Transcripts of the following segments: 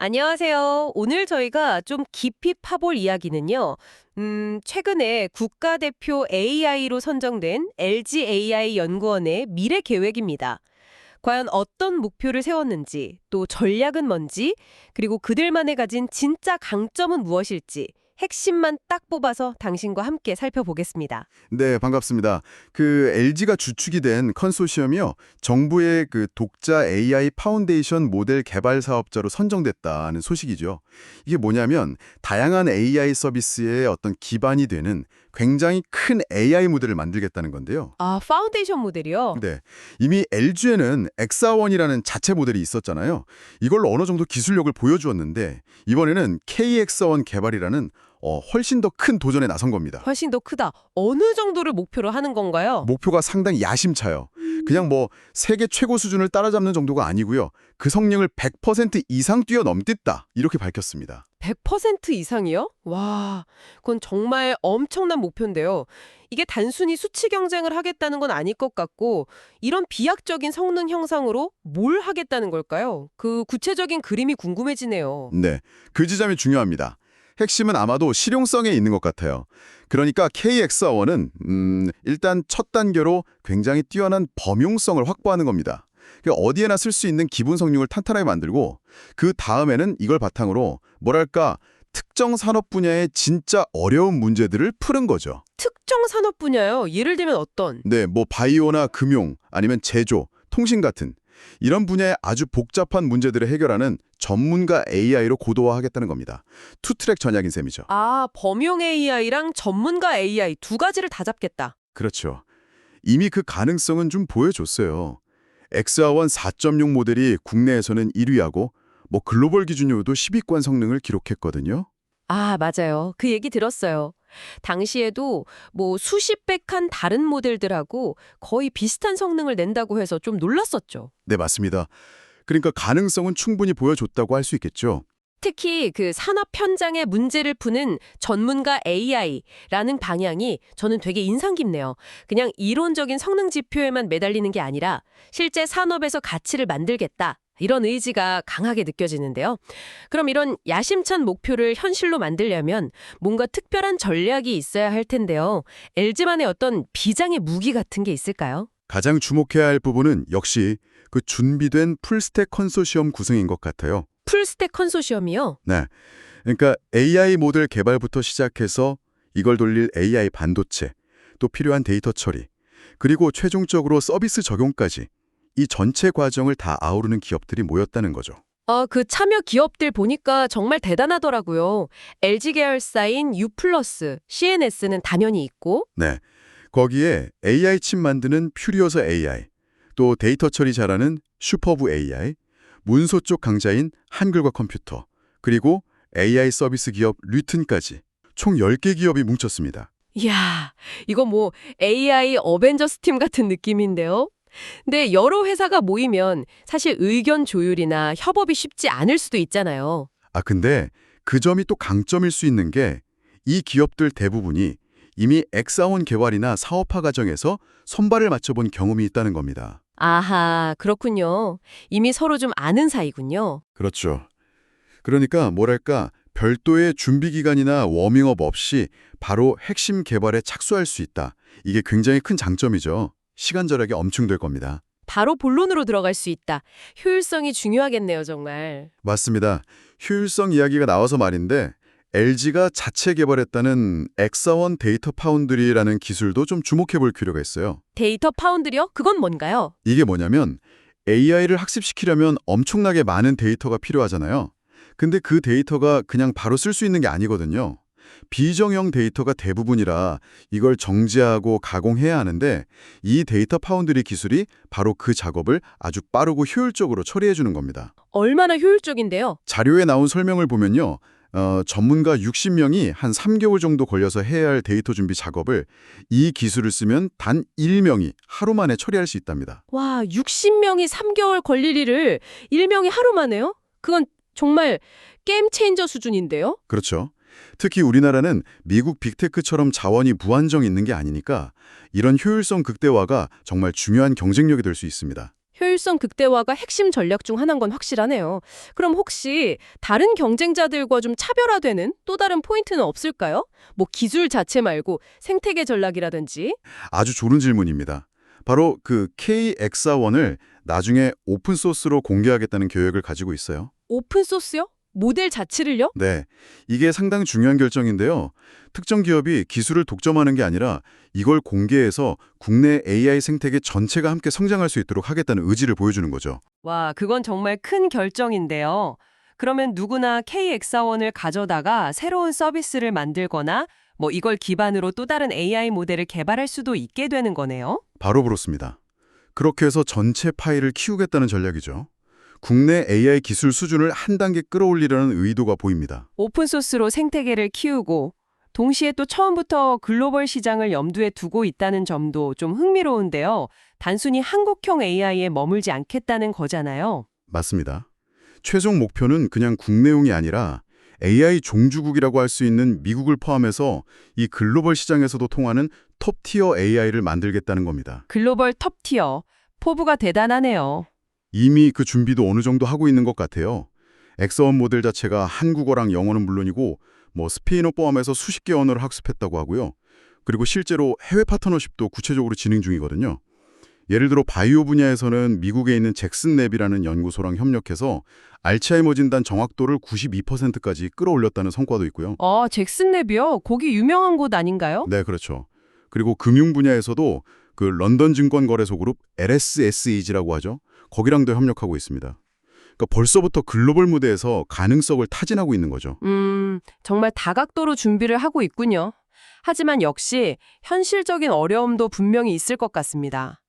안녕하세요. 오늘 저희가 좀 깊이 파볼 이야기는요. 음, 최근에 국가대표 AI로 선정된 LG AI 연구원의 미래 계획입니다. 과연 어떤 목표를 세웠는지, 또 전략은 뭔지, 그리고 그들만의 가진 진짜 강점은 무엇일지 핵심만 딱 뽑아서 당신과 함께 살펴보겠습니다. 네, 반갑습니다. 그 LG가 주축이 된 컨소시엄이요. 정부의 그 독자 AI 파운데이션 모델 개발 사업자로 선정됐다는 소식이죠. 이게 뭐냐면 다양한 AI 서비스의 어떤 기반이 되는 굉장히 큰 AI 모델을 만들겠다는 건데요. 아, 파운데이션 모델이요? 네. 이미 LG에는 엑사원이라는 자체 모델이 있었잖아요. 이걸로 어느 정도 기술력을 보여주었는데 이번에는 KX1 개발이라는 어, 훨씬 더 큰 도전에 나선 겁니다. 훨씬 더 크다. 어느 정도를 목표로 하는 건가요? 목표가 상당히 야심차요. 그냥 뭐 세계 최고 수준을 따라잡는 정도가 아니고요. 그 성능을 100% 이상 뛰어넘겠다 이렇게 밝혔습니다. 100% 이상이요? 와, 그건 정말 엄청난 목표인데요. 이게 단순히 수치 경쟁을 하겠다는 건 아닐 것 같고, 이런 비약적인 성능 형상으로 뭘 하겠다는 걸까요? 그 구체적인 그림이 궁금해지네요. 네, 그 지점이 중요합니다. 핵심은 아마도 실용성에 있는 것 같아요. 그러니까 KX1은 음, 일단 첫 단계로 굉장히 뛰어난 범용성을 확보하는 겁니다. 그 어디에나 쓸 수 있는 기본 성능을 탄탄하게 만들고 그 다음에는 이걸 바탕으로 뭐랄까 특정 산업 분야의 진짜 어려운 문제들을 푸는 거죠. 특정 산업 분야요? 예를 들면 어떤? 네, 뭐 바이오나 금융 아니면 제조, 통신 같은 이런 분야의 아주 복잡한 문제들을 해결하는 전문가 AI로 고도화하겠다는 겁니다. 투트랙 전략인 셈이죠. 아, 범용 AI랑 전문가 AI 두 가지를 다 잡겠다. 그렇죠. 이미 그 가능성은 좀 보여줬어요. 엑스아원 4.6 모델이 국내에서는 1위하고 뭐 글로벌 기준으로도 10위권 성능을 기록했거든요. 아, 맞아요. 그 얘기 들었어요. 당시에도 뭐 수십 백한 다른 모델들하고 거의 비슷한 성능을 낸다고 해서 좀 놀랐었죠. 네, 맞습니다. 그러니까 가능성은 충분히 보여줬다고 할 수 있겠죠. 특히 그 산업 현장의 문제를 푸는 전문가 AI라는 방향이 저는 되게 인상 깊네요. 그냥 이론적인 성능 지표에만 매달리는 게 아니라 실제 산업에서 가치를 만들겠다. 이런 의지가 강하게 느껴지는데요. 그럼 이런 야심찬 목표를 현실로 만들려면 뭔가 특별한 전략이 있어야 할 텐데요. LG만의 어떤 비장의 무기 같은 게 있을까요? 가장 주목해야 할 부분은 역시 그 준비된 풀스택 컨소시엄 구성인 것 같아요. 풀스택 컨소시엄이요? 네. 그러니까 AI 모델 개발부터 시작해서 이걸 돌릴 AI 반도체, 또 필요한 데이터 처리, 그리고 최종적으로 서비스 적용까지 이 전체 과정을 다 아우르는 기업들이 모였다는 거죠. 아, 그 참여 기업들 보니까 정말 대단하더라고요. LG 계열사인 U+, CNS는 당연히 있고, 네. 거기에 AI 칩 만드는 퓨리어서 AI, 또 데이터 처리 잘하는 슈퍼브 AI, 문서 쪽 강자인 한글과 컴퓨터, 그리고 AI 서비스 기업 류튼까지 총 10개 기업이 뭉쳤습니다. 이야, 이거 뭐 AI 어벤져스 팀 같은 느낌인데요? 근데 여러 회사가 모이면 사실 의견 조율이나 협업이 쉽지 않을 수도 있잖아요. 아, 근데 그 점이 또 강점일 수 있는 게 이 기업들 대부분이 이미 엑사원 개발이나 사업화 과정에서 손발을 맞춰본 경험이 있다는 겁니다. 아하, 그렇군요. 이미 서로 좀 아는 사이군요. 그렇죠. 그러니까 뭐랄까 별도의 준비 기간이나 워밍업 없이 바로 핵심 개발에 착수할 수 있다. 이게 굉장히 큰 장점이죠. 시간 절약이 엄청 될 겁니다. 바로 본론으로 들어갈 수 있다. 효율성이 중요하겠네요, 정말. 맞습니다. 효율성 이야기가 나와서 말인데 LG가 자체 개발했다는 엑사원 데이터 파운드리라는 기술도 좀 주목해 볼 필요가 있어요. 데이터 파운드리요? 그건 뭔가요? 이게 뭐냐면 AI를 학습시키려면 엄청나게 많은 데이터가 필요하잖아요. 근데 그 데이터가 그냥 바로 쓸 수 있는 게 아니거든요. 비정형 데이터가 대부분이라 이걸 정제하고 가공해야 하는데 이 데이터 파운드리 기술이 바로 그 작업을 아주 빠르고 효율적으로 처리해 주는 겁니다. 얼마나 효율적인데요? 자료에 나온 설명을 보면요. 어, 전문가 60명이 한 3개월 정도 걸려서 해야 할 데이터 준비 작업을 이 기술을 쓰면 단 1명이 하루 만에 처리할 수 있답니다. 와, 60명이 3개월 걸릴 일을 1명이 하루 만에요? 그건 정말 게임 체인저 수준인데요? 그렇죠. 특히 우리나라는 미국 빅테크처럼 자원이 무한정 있는 게 아니니까 이런 효율성 극대화가 정말 중요한 경쟁력이 될 수 있습니다. 효율성 극대화가 핵심 전략 중 하나인 건 확실하네요. 그럼 혹시 다른 경쟁자들과 좀 차별화되는 또 다른 포인트는 없을까요? 뭐 기술 자체 말고 생태계 전략이라든지. 아주 좋은 질문입니다. 바로 그 KXR1을 나중에 오픈소스로 공개하겠다는 계획을 가지고 있어요. 오픈 소스요? 모델 자체를요? 네, 이게 상당히 중요한 결정인데요. 특정 기업이 기술을 독점하는 게 아니라 이걸 공개해서 국내 AI 생태계 전체가 함께 성장할 수 있도록 하겠다는 의지를 보여주는 거죠. 와, 그건 정말 큰 결정인데요. 그러면 누구나 KX1을 가져다가 새로운 서비스를 만들거나 뭐 이걸 기반으로 또 다른 AI 모델을 개발할 수도 있게 되는 거네요. 바로 그렇습니다. 그렇게 해서 전체 파일을 키우겠다는 전략이죠. 국내 AI 기술 수준을 한 단계 끌어올리려는 의도가 보입니다. 오픈소스로 생태계를 키우고 동시에 또 처음부터 글로벌 시장을 염두에 두고 있다는 점도 좀 흥미로운데요. 단순히 한국형 AI에 머물지 않겠다는 거잖아요. 맞습니다. 최종 목표는 그냥 국내용이 아니라 AI 종주국이라고 할 수 있는 미국을 포함해서 이 글로벌 시장에서도 통하는 톱티어 AI를 만들겠다는 겁니다. 글로벌 톱티어. 포부가 대단하네요. 이미 그 준비도 어느 정도 하고 있는 것 같아요. 엑서원 모델 자체가 한국어랑 영어는 물론이고 뭐 스페인어 포함해서 수십 개 언어를 학습했다고 하고요. 그리고 실제로 해외 파트너십도 구체적으로 진행 중이거든요. 예를 들어 바이오 분야에서는 미국에 있는 잭슨 랩이라는 연구소랑 협력해서 알츠하이머 진단 정확도를 92%까지 끌어올렸다는 성과도 있고요. 아, 잭슨 랩이요? 거기 유명한 곳 아닌가요? 네, 그렇죠. 그리고 금융 분야에서도 그 런던 증권거래소 그룹 LSSEG라고 하죠. 거기랑도 협력하고 있습니다. 그러니까 벌써부터 글로벌 무대에서 가능성을 타진하고 있는 거죠. 음, 정말 다각도로 준비를 하고 있군요. 하지만 역시 현실적인 어려움도 분명히 있을 것 같습니다.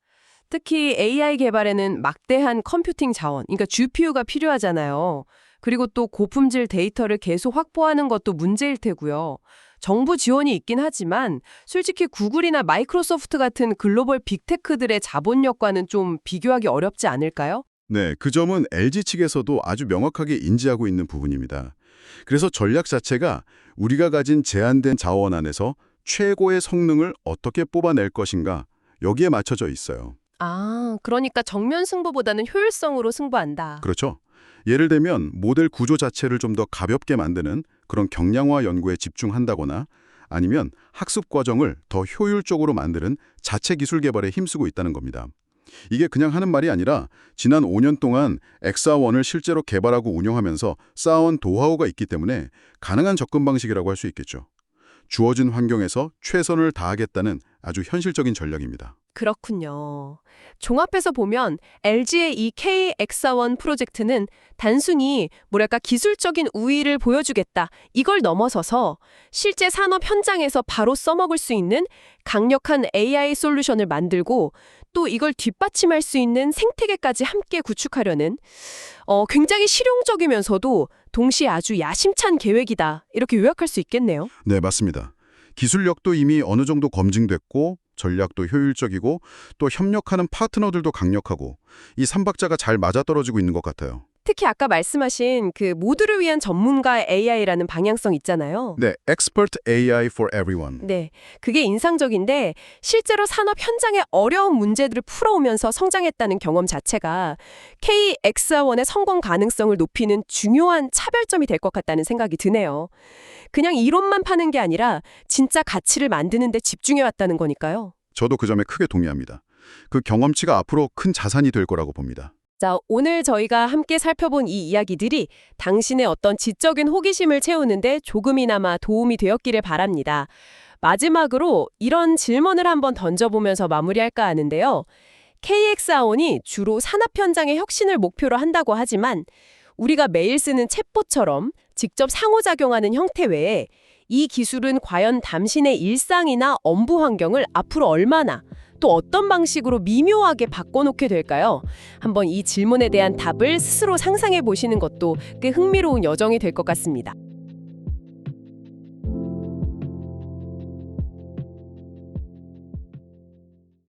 특히 AI 개발에는 막대한 컴퓨팅 자원, 그러니까 GPU가 필요하잖아요. 그리고 또 고품질 데이터를 계속 확보하는 것도 문제일 테고요. 정부 지원이 있긴 하지만 솔직히 구글이나 마이크로소프트 같은 글로벌 빅테크들의 자본력과는 좀 비교하기 어렵지 않을까요? 네, 그 점은 LG 측에서도 아주 명확하게 인지하고 있는 부분입니다. 그래서 전략 자체가 우리가 가진 제한된 자원 안에서 최고의 성능을 어떻게 뽑아낼 것인가 여기에 맞춰져 있어요. 아, 그러니까 정면 승부보다는 효율성으로 승부한다. 그렇죠? 예를 들면 모델 구조 자체를 좀 더 가볍게 만드는 그런 경량화 연구에 집중한다거나 아니면 학습 과정을 더 효율적으로 만드는 자체 기술 개발에 힘쓰고 있다는 겁니다. 이게 그냥 하는 말이 아니라 지난 5년 동안 엑사원을 실제로 개발하고 운영하면서 쌓아온 도하우가 있기 때문에 가능한 접근 방식이라고 할 수 있겠죠. 주어진 환경에서 최선을 다하겠다는 아주 현실적인 전략입니다. 그렇군요. 종합해서 보면 LG의 이 KX1 프로젝트는 단순히 뭐랄까 기술적인 우위를 보여주겠다. 이걸 넘어서서 실제 산업 현장에서 바로 써먹을 수 있는 강력한 AI 솔루션을 만들고 또 이걸 뒷받침할 수 있는 생태계까지 함께 구축하려는 어, 굉장히 실용적이면서도 동시에 아주 야심찬 계획이다. 이렇게 요약할 수 있겠네요. 네, 맞습니다. 기술력도 이미 어느 정도 검증됐고 전략도 효율적이고 또 협력하는 파트너들도 강력하고 이 삼박자가 잘 맞아떨어지고 있는 것 같아요. 특히 아까 말씀하신 그 모두를 위한 전문가 AI라는 방향성 있잖아요. 네, Expert AI for Everyone. 네, 그게 인상적인데 실제로 산업 현장의 어려운 문제들을 풀어오면서 성장했다는 경험 자체가 KX1의 성공 가능성을 높이는 중요한 차별점이 될 것 같다는 생각이 드네요. 그냥 이론만 파는 게 아니라 진짜 가치를 만드는 데 집중해왔다는 거니까요. 저도 그 점에 크게 동의합니다. 그 경험치가 앞으로 큰 자산이 될 거라고 봅니다. 자, 오늘 저희가 함께 살펴본 이 이야기들이 당신의 어떤 지적인 호기심을 채우는데 조금이나마 도움이 되었기를 바랍니다. 마지막으로 이런 질문을 한번 던져보면서 마무리할까 하는데요. KX아온이 주로 산업 현장의 혁신을 목표로 한다고 하지만 우리가 매일 쓰는 챗봇처럼 직접 상호작용하는 형태 외에 이 기술은 과연 당신의 일상이나 업무 환경을 앞으로 얼마나 또 어떤 방식으로 미묘하게 바꿔놓게 될까요? 한번 이 질문에 대한 답을 스스로 상상해 보시는 것도 꽤 흥미로운 여정이 될 것 같습니다.